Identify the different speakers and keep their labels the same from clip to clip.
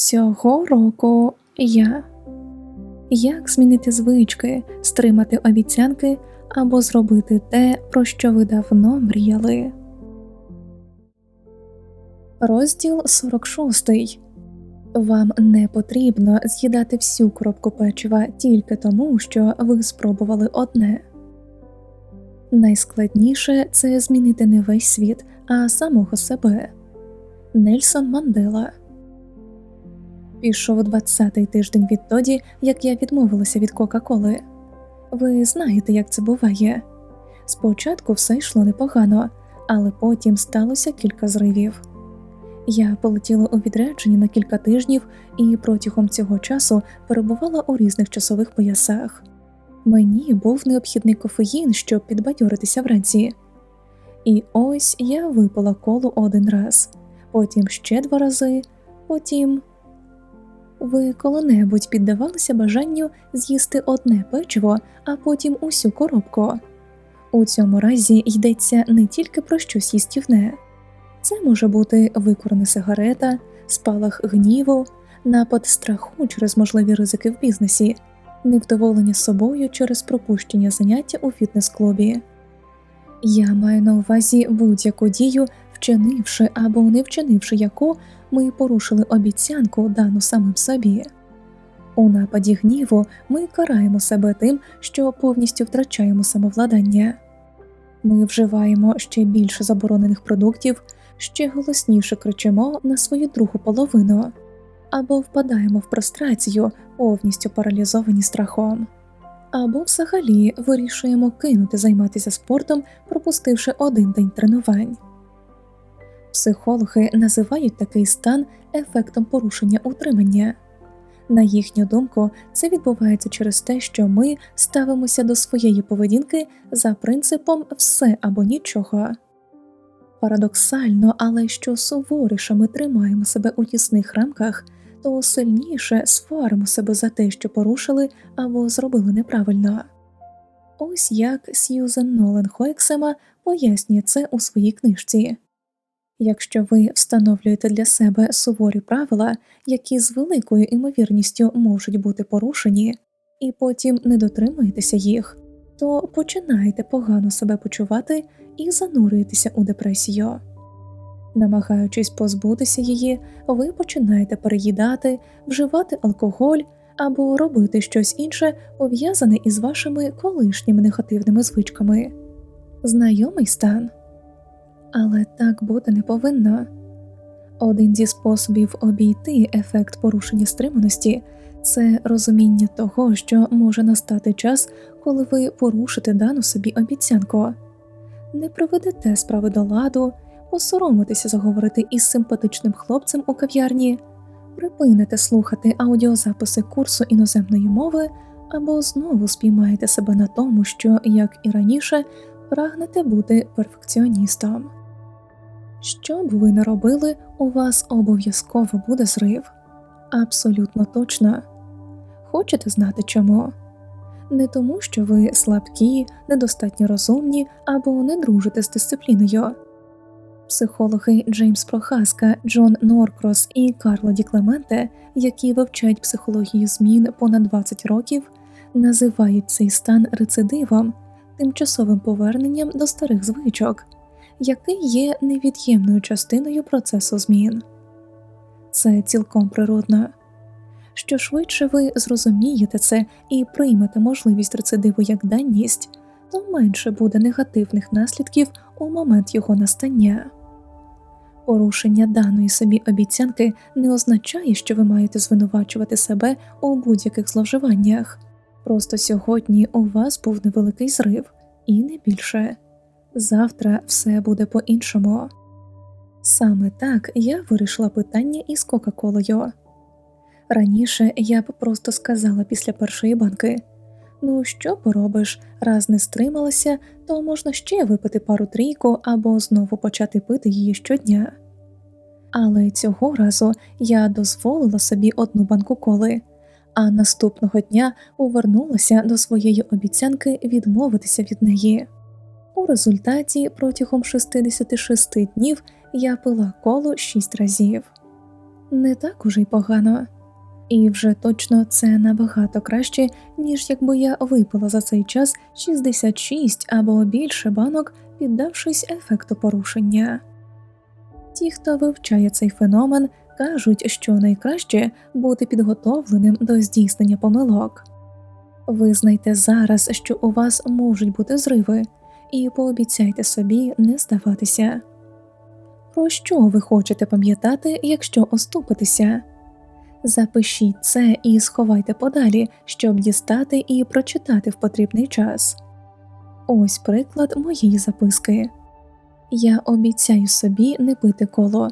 Speaker 1: Цього року я. Як змінити звички, стримати обіцянки або зробити те, про що ви давно мріяли. Розділ 46. Вам не потрібно з'їдати всю коробку печива тільки тому, що ви спробували одне. Найскладніше це змінити не весь світ, а самого себе. Нельсон Мандела Пішов 20-й тиждень відтоді, як я відмовилася від Кока-Коли. Ви знаєте, як це буває. Спочатку все йшло непогано, але потім сталося кілька зривів. Я полетіла у відрядження на кілька тижнів і протягом цього часу перебувала у різних часових поясах. Мені був необхідний кофеїн, щоб підбадьоритися вранці. І ось я випила колу один раз, потім ще два рази, потім. Ви коли-небудь піддавалися бажанню з'їсти одне печиво, а потім усю коробку. У цьому разі йдеться не тільки про щось їстівне, це може бути викорена сигарета, спалах гніву, напад страху через можливі ризики в бізнесі, невдоволення собою через пропущення заняття у фітнес-клубі. Я маю на увазі будь-яку дію, вчинивши або не вчинивши яку ми порушили обіцянку дану самим собі. У нападі гніву ми караємо себе тим, що повністю втрачаємо самовладання. Ми вживаємо ще більше заборонених продуктів, ще голосніше кричимо на свою другу половину або впадаємо в прострацію, повністю паралізовані страхом, або взагалі вирішуємо кинути займатися спортом, пропустивши один день тренувань. Психологи називають такий стан ефектом порушення утримання. На їхню думку, це відбувається через те, що ми ставимося до своєї поведінки за принципом все або нічого. Парадоксально, але що суворіше ми тримаємо себе у тісних рамках, то сильніше сваримо себе за те, що порушили або зробили неправильно. Ось як Сьюзен Нолен Хоексема пояснює це у своїй книжці. Якщо ви встановлюєте для себе суворі правила, які з великою імовірністю можуть бути порушені, і потім не дотримуєтеся їх, то починаєте погано себе почувати і занурюєтеся у депресію. Намагаючись позбутися її, ви починаєте переїдати, вживати алкоголь або робити щось інше, пов'язане із вашими колишніми негативними звичками. Знайомий стан. Але так бути не повинно. Один зі способів обійти ефект порушення стриманості це розуміння того, що може настати час, коли ви порушите дану собі обіцянку, не проведете справи до ладу, посоромитеся заговорити із симпатичним хлопцем у кав'ярні, припините слухати аудіозаписи курсу іноземної мови або знову спіймаєте себе на тому, що, як і раніше, прагнете бути перфекціоністом. Що б ви не робили, у вас обов'язково буде зрив. Абсолютно точно. Хочете знати чому? Не тому, що ви слабкі, недостатньо розумні або не дружите з дисципліною. Психологи Джеймс Прохаска, Джон Норкрос і Карло Ді Клементе, які вивчають психологію змін понад 20 років, називають цей стан рецидивом, тимчасовим поверненням до старих звичок який є невід'ємною частиною процесу змін. Це цілком природно. Що швидше ви зрозумієте це і приймете можливість рецидиву як даність, то менше буде негативних наслідків у момент його настання. Порушення даної собі обіцянки не означає, що ви маєте звинувачувати себе у будь-яких зловживаннях. Просто сьогодні у вас був невеликий зрив, і не більше. Завтра все буде по іншому. Саме так я вирішила питання із Кока-Колою. Раніше я б просто сказала після першої банки ну, що поробиш, раз не стрималася, то можна ще випити пару трійку або знову почати пити її щодня. Але цього разу я дозволила собі одну банку коли, а наступного дня повернулася до своєї обіцянки відмовитися від неї. У результаті протягом 66 днів я пила коло 6 разів. Не так уже й погано. І вже точно це набагато краще, ніж якби я випила за цей час 66 або більше банок, піддавшись ефекту порушення. Ті, хто вивчає цей феномен, кажуть, що найкраще бути підготовленим до здійснення помилок. Визнайте зараз, що у вас можуть бути зриви, і пообіцяйте собі не здаватися. Про що ви хочете пам'ятати, якщо оступитеся? Запишіть це і сховайте подалі, щоб дістати і прочитати в потрібний час. Ось приклад моєї записки. Я обіцяю собі не пити коло,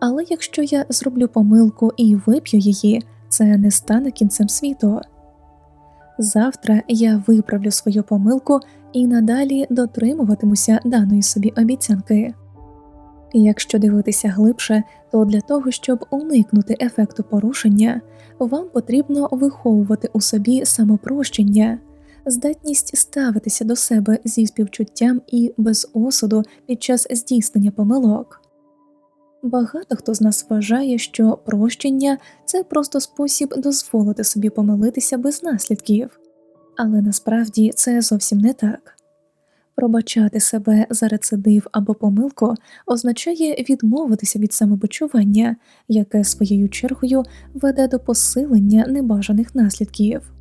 Speaker 1: але якщо я зроблю помилку і вип'ю її, це не стане кінцем світу. Завтра я виправлю свою помилку і надалі дотримуватимуся даної собі обіцянки. Якщо дивитися глибше, то для того, щоб уникнути ефекту порушення, вам потрібно виховувати у собі самопрощення, здатність ставитися до себе зі співчуттям і без осуду під час здійснення помилок. Багато хто з нас вважає, що прощення це просто спосіб дозволити собі помилитися без наслідків, але насправді це зовсім не так. Пробачати себе за рецидив або помилку означає відмовитися від самопочування, яке своєю чергою веде до посилення небажаних наслідків.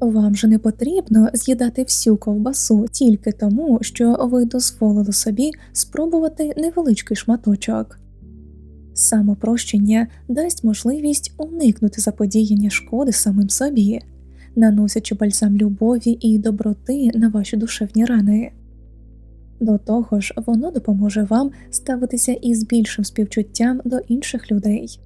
Speaker 1: Вам же не потрібно з'їдати всю ковбасу тільки тому, що ви дозволили собі спробувати невеличкий шматочок. Самопрощення дасть можливість уникнути заподіяння шкоди самим собі, наносячи бальзам любові і доброти на ваші душевні рани. До того ж, воно допоможе вам ставитися із більшим співчуттям до інших людей.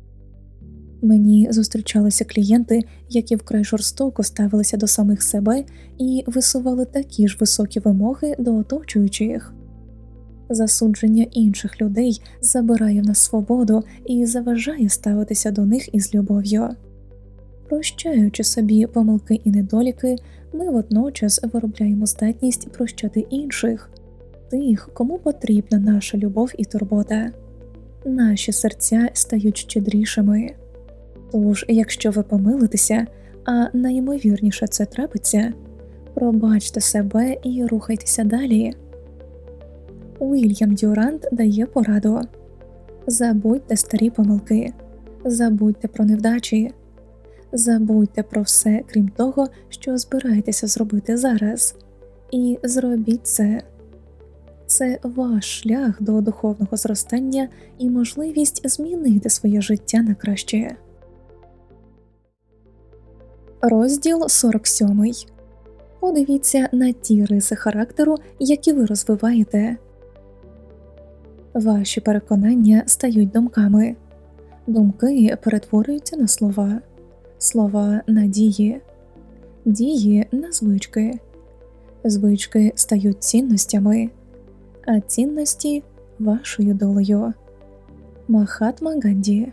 Speaker 1: Мені зустрічалися клієнти, які вкрай жорстоко ставилися до самих себе і висували такі ж високі вимоги до оточуючих. Засудження інших людей забирає в нас свободу і заважає ставитися до них із любов'ю. Прощаючи собі помилки і недоліки, ми водночас виробляємо здатність прощати інших тих, кому потрібна наша любов і турбота. Наші серця стають щедрішими. Тож, якщо ви помилитеся, а найімовірніше це трапиться, пробачте себе і рухайтеся далі. Уільям Дюрант дає пораду забудьте старі помилки, забудьте про невдачі, забудьте про все, крім того, що збираєтеся зробити зараз, і зробіть це це ваш шлях до духовного зростання і можливість змінити своє життя на краще. Розділ 47. Подивіться на ті риси характеру, які ви розвиваєте. Ваші переконання стають думками. Думки перетворюються на слова, слова на дії, дії на звички, звички стають цінностями а цінності вашою долею. Махатма Ганді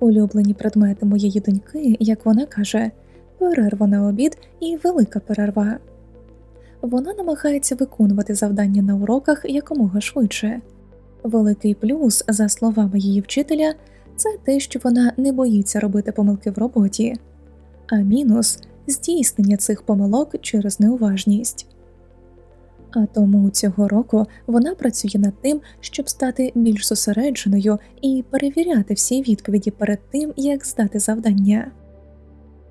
Speaker 1: Улюблені предмети моєї доньки, як вона каже, перерва на обід і велика перерва. Вона намагається виконувати завдання на уроках якомога швидше. Великий плюс, за словами її вчителя, це те, що вона не боїться робити помилки в роботі, а мінус здійснення цих помилок через неуважність а тому цього року вона працює над тим, щоб стати більш зосередженою і перевіряти всі відповіді перед тим, як здати завдання.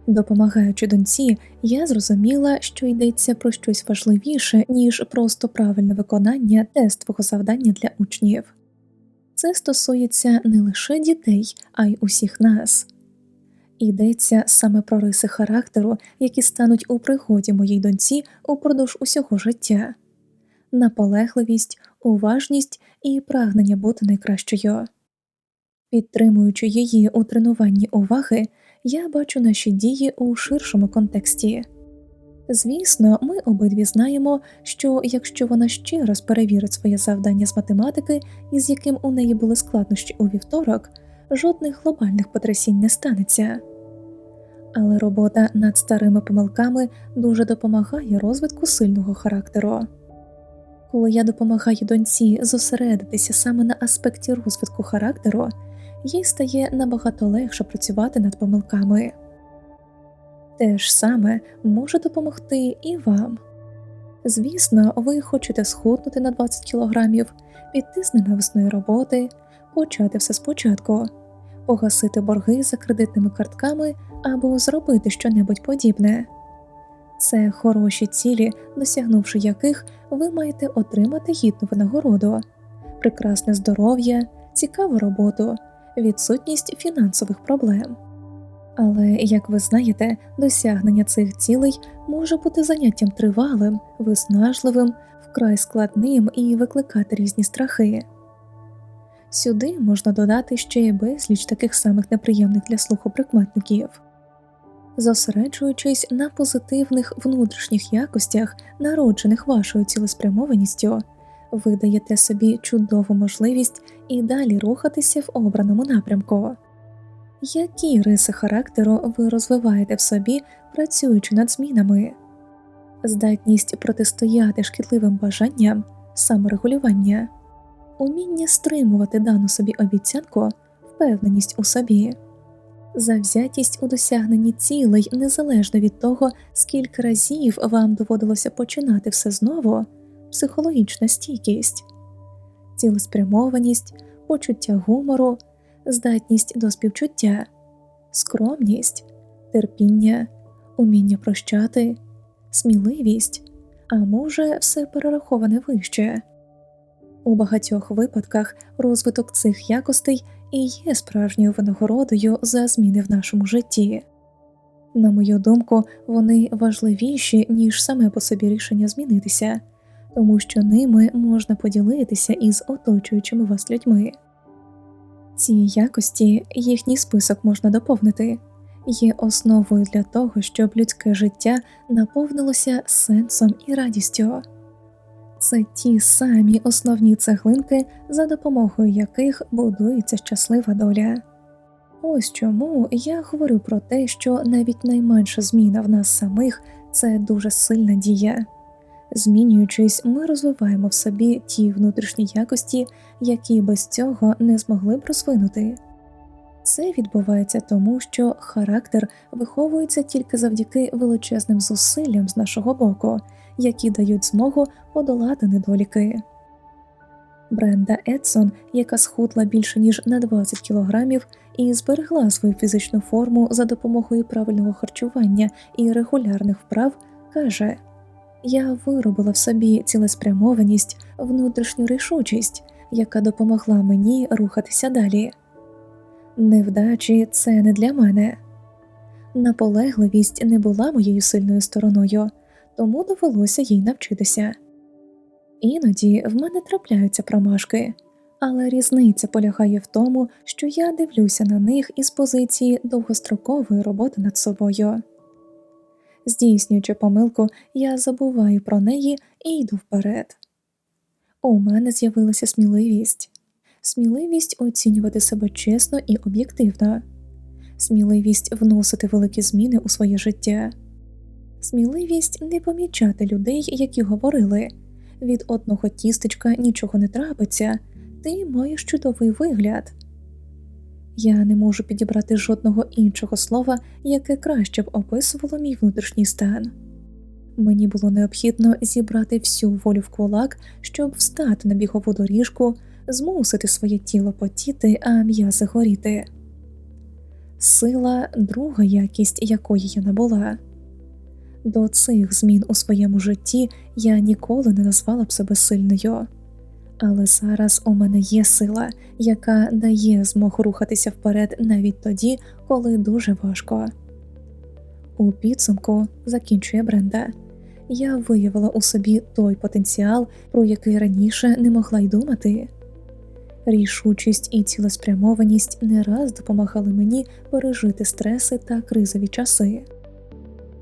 Speaker 1: Допомагаючи доньці, я зрозуміла, що йдеться про щось важливіше, ніж просто правильне виконання тестового завдання для учнів. Це стосується не лише дітей, а й усіх нас. Йдеться саме про риси характеру, які стануть у пригоді моїй доньці упродовж усього життя наполегливість, уважність і прагнення бути найкращою. Підтримуючи її у тренуванні уваги, я бачу наші дії у ширшому контексті. Звісно, ми обидві знаємо, що якщо вона ще раз перевірить своє завдання з математики, із яким у неї були складнощі у вівторок, жодних глобальних потрясінь не станеться. Але робота над старими помилками дуже допомагає розвитку сильного характеру. Коли я допомагаю доньці зосередитися саме на аспекті розвитку характеру, їй стає набагато легше працювати над помилками. Те ж саме може допомогти і вам. Звісно, ви хочете схуднути на 20 кілограмів, піти з ненависної роботи, почати все спочатку, погасити борги за кредитними картками або зробити щонебудь подібне. Це хороші цілі, досягнувши яких ви маєте отримати гідну винагороду, прекрасне здоров'я, цікаву роботу, відсутність фінансових проблем. Але, як ви знаєте, досягнення цих цілей може бути заняттям тривалим, виснажливим, вкрай складним і викликати різні страхи. Сюди можна додати ще й безліч таких самих неприємних для слуху прикметників. Зосереджуючись на позитивних внутрішніх якостях, народжених вашою цілеспрямованістю, ви даєте собі чудову можливість і далі рухатися в обраному напрямку. Які риси характеру ви розвиваєте в собі, працюючи над змінами? Здатність протистояти шкідливим бажанням, саморегулювання, уміння стримувати дану собі обіцянку, впевненість у собі, завзятість у досягненні цілей незалежно від того, скільки разів вам доводилося починати все знову, психологічна стійкість, цілеспрямованість, почуття гумору здатність до співчуття, скромність, терпіння, уміння прощати, сміливість, а може, все перераховане вище. У багатьох випадках розвиток цих якостей і є справжньою винагородою за зміни в нашому житті. На мою думку, вони важливіші, ніж саме по собі рішення змінитися, тому що ними можна поділитися із оточуючими вас людьми. Ці якості, їхній список можна доповнити, є основою для того, щоб людське життя наповнилося сенсом і радістю. Це ті самі основні цеглинки, за допомогою яких будується щаслива доля. Ось чому я говорю про те, що навіть найменша зміна в нас самих це дуже сильна дія. Змінюючись, ми розвиваємо в собі ті внутрішні якості, які без цього не змогли б розвинути. Це відбувається тому, що характер виховується тільки завдяки величезним зусиллям з нашого боку, які дають змогу подолати недоліки. Бренда Едсон, яка схудла більше ніж на 20 кілограмів і зберегла свою фізичну форму за допомогою правильного харчування і регулярних вправ, каже я виробила в собі цілеспрямованість, внутрішню рішучість, яка допомогла мені рухатися далі. Невдачі це не для мене. Наполегливість не була моєю сильною стороною, тому довелося їй навчитися. Іноді в мене трапляються промашки, але різниця полягає в тому, що я дивлюся на них із позиції довгострокової роботи над собою. Здійснюючи помилку, я забуваю про неї і йду вперед. У мене з'явилася сміливість, сміливість оцінювати себе чесно і об'єктивно, сміливість вносити великі зміни у своє життя, сміливість не помічати людей, які говорили. Від одного тістечка нічого не трапиться, ти маєш чудовий вигляд. Я не можу підібрати жодного іншого слова, яке краще б описувало мій внутрішній стан. Мені було необхідно зібрати всю волю в кулак, щоб встати на бігову доріжку, змусити своє тіло потіти, а м'язи горіти. Сила друга якість, якої я набула. До цих змін у своєму житті я ніколи не назвала б себе сильною але зараз у мене є сила, яка дає змогу рухатися вперед навіть тоді, коли дуже важко. У підсумку закінчує Бренда. Я виявила у собі той потенціал, про який раніше не могла й думати. Рішучість і цілеспрямованість не раз допомагали мені пережити стреси та кризові часи.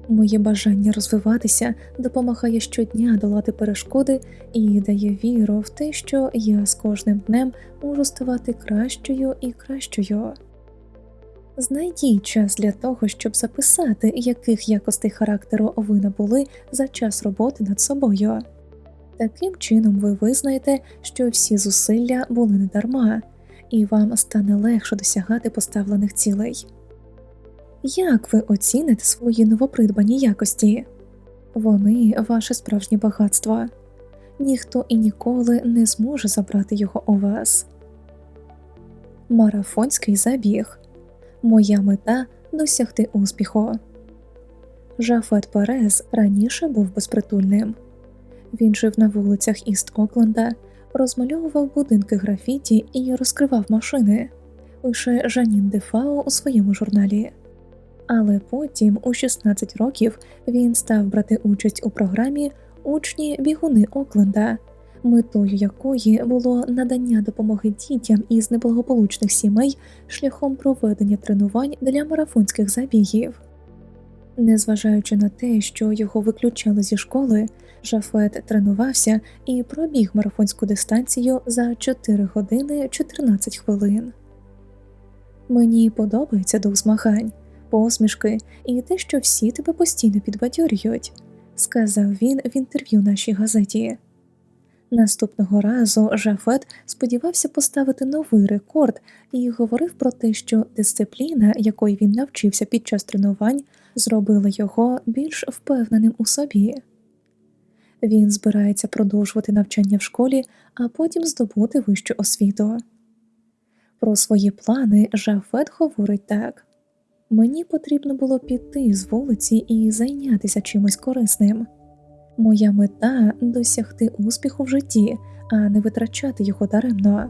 Speaker 1: Моє бажання розвиватися допомагає щодня долати перешкоди і дає віру в те, що я з кожним днем можу ставати кращою і кращою. Знайдіть час для того, щоб записати, яких якостей характеру ви набули за час роботи над собою. Таким чином ви визнаєте, що всі зусилля були недарма, і вам стане легше досягати поставлених цілей. Як ви оціните свої новопридбані якості? Вони ваше справжнє багатство. Ніхто і ніколи не зможе забрати його у вас. Марафонський забіг. Моя мета досягти успіху. Жафет Перез раніше був безпритульним. Він жив на вулицях Іст Окленда, розмальовував будинки графіті і розкривав машини. Лише Жанін Дефао у своєму журналі. Але потім, у 16 років, він став брати участь у програмі Учні бігуни Окленда, метою якої було надання допомоги дітям із неблагополучних сімей шляхом проведення тренувань для марафонських забігів. Незважаючи на те, що його виключали зі школи, Жафет тренувався і пробіг марафонську дистанцію за 4 години 14 хвилин. Мені подобається дух змагань, посмішки і те, що всі тебе постійно підбадьорюють, сказав він в інтерв'ю нашій газеті. Наступного разу Жафет сподівався поставити новий рекорд і говорив про те, що дисципліна, якої він навчився під час тренувань, зробила його більш впевненим у собі. Він збирається продовжувати навчання в школі, а потім здобути вищу освіту. Про свої плани Жафет говорить так: мені потрібно було піти з вулиці і зайнятися чимось корисним. Моя мета досягти успіху в житті, а не витрачати його даремно.